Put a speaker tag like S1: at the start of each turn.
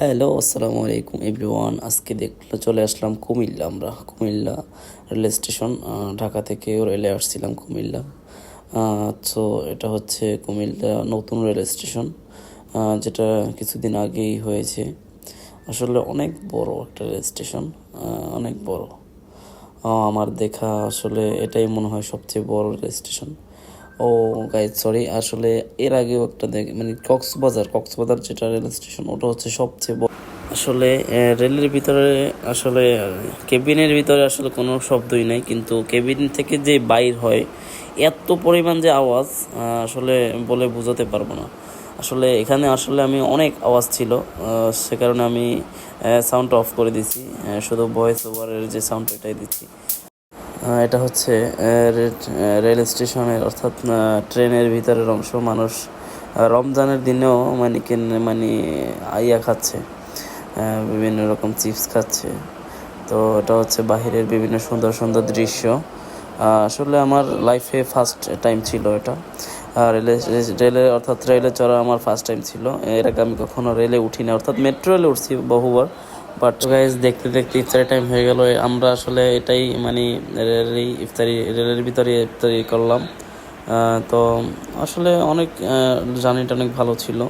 S1: Hello আসসালামু আলাইকুম everyone আজকে দেখলে চলে আসলাম কুমিল্লা আমরা। কুমিল্লা রেল স্টেশন ঢাকা থেকে রেলে আসছিলাম কুমিল্লা। তো এটা হচ্ছে কুমিল্লা নতুন রেল স্টেশন যেটা কিছুদিন আগেই হয়েছে। আসলে অনেক বড় একটা রেল স্টেশন অনেক বড়। আমার দেখা আসলে এটাই মনে হয় সবচেয়ে বড় রেল স্টেশন। ও গাইজ সরি আসলে এর আগেও একটা দেখ মানে কক্সবাজার কক্সবাজার যেটা রেল স্টেশন ওটা হচ্ছে সবচেয়ে বড়। আসলে রেলের ভিতরে আসলে কেবিনের ভিতরে আসলে কোনো শব্দই নাই, কিন্তু কেবিন থেকে যে বাইর হয়, এত পরিমাণ যে আওয়াজ আসলে বলে বোঝাতে পারব না। আসলে এখানে আসলে আমি অনেক আওয়াজ ছিল সে কারণে আমি সাউন্ড অফ করে দিছি শুধু ভয়েস ওভারের যে সাউন্ড এটাই দিচ্ছি। এটা হচ্ছে রেল স্টেশনের অর্থাৎ ট্রেনের ভিতরের অংশ। মানুষ রমজানের দিনেও মানে কেন- মানে আইয়া খাচ্ছে বিভিন্ন রকম চিপস খাচ্ছে। তো এটা হচ্ছে বাহিরের বিভিন্ন সুন্দর সুন্দর দৃশ্য। আসলে আমার লাইফে ফার্স্ট টাইম ছিল এটা। রেলে রেলে, অর্থাৎ রেলে চড়া আমার ফার্স্ট টাইম ছিল। এর আগে আমি কখনো রেলে উঠিনি, অর্থাৎ মেট্রো রেলে উঠছি বহুবার। বাট গাইজ দেখতে দেখতে ইফতারি টাইম হয়ে গেল। আমরা আসলে এটাই মানে রেলেরই ইফতারি রেলের ভিতরে ইফতারি করলাম। তো আসলে অনেক জার্নিটা অনেক ভালো ছিল।